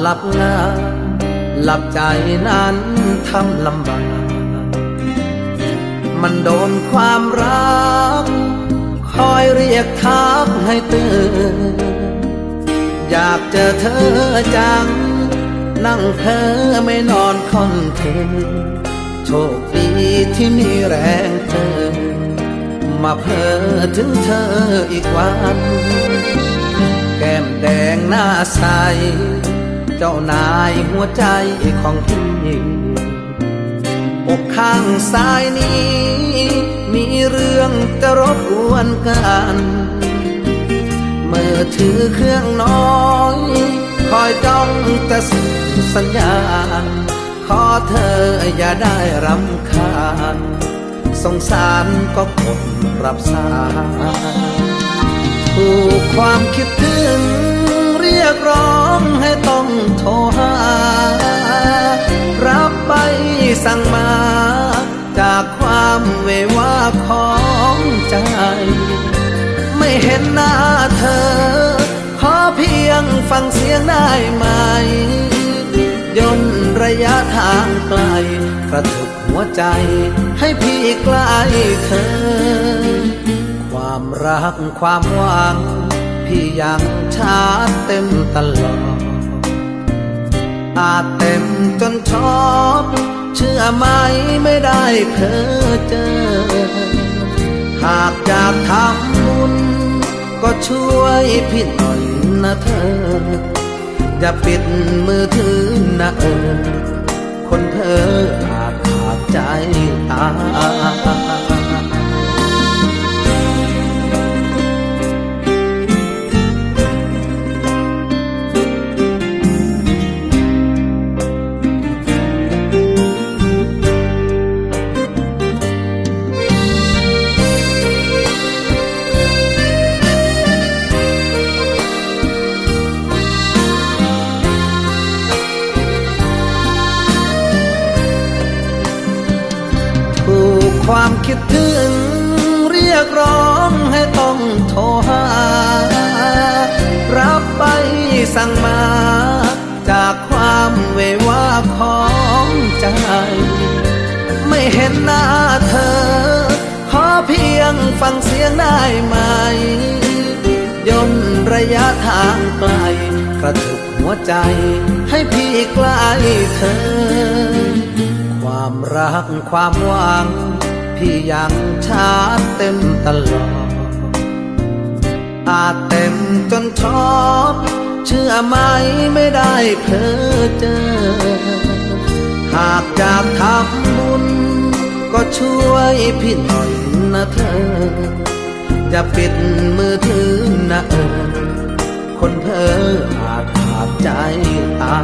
หลับงาหลับใจนั้นทำลำบากมันโดนความรัก คอยเรียกทักให้ตื่น อยากเจอเธอจัง นั่งเพ้อไม่นอนค่อนคืนโชคดีที่มีแรงเจอมาเพ้อถึงเธออีกวัน แก้มแดงหน้าใส เจ้านายหัวใจของพี่อกข้างซ้ายนี้ มีเรื่องจะรบกวนกันเมื่อถือเครื่องน้อยคอยจ้องแต่สสัญญาณขอเธออย่าได้รำคาญสงสารก็กดรับสายถูกความคิดถึงเรียกร้อง สั่งมา จากความเววาของใจ ไม่เห็นหน้าเธอ ขอเพียงฟังเสียงได้ไหม ย่นระยะทางไกล กระทุกหัวใจ ให้พี่ใกล้เธอ ความรักความหวัง พี่ยังชาร์เต็มตลอดอาจเต็มจนชอบ เชื่อไหมไม่ได้เพ้อเจอ หากอยากทำบุญก็ช่วยพี่หน่อยนะเธอ อย่าปิดมือถือนะเออ ถูกความคิดถึง เรียกร้องให้ต้องโทรหา รับไปสั่งมา จากความเววาของใจ ไม่เห็นหน้าเธอ ขอเพียงฟังเสียงได้ไหมย่นระยะทางไกลกระทุกหัวใจให้พี่ใกล้เธอ ความรักความหวัง พี่ยังชาเต็มตลอด อาจเต็มจนชอบ เชื่อไหมไม่ได้เพ้อเจอ หากอยากทำบุญ ก็ช่วยพี่หน่อยนะเธออย่าปิดมือถือนะเออคนเธออาจขาดใจตา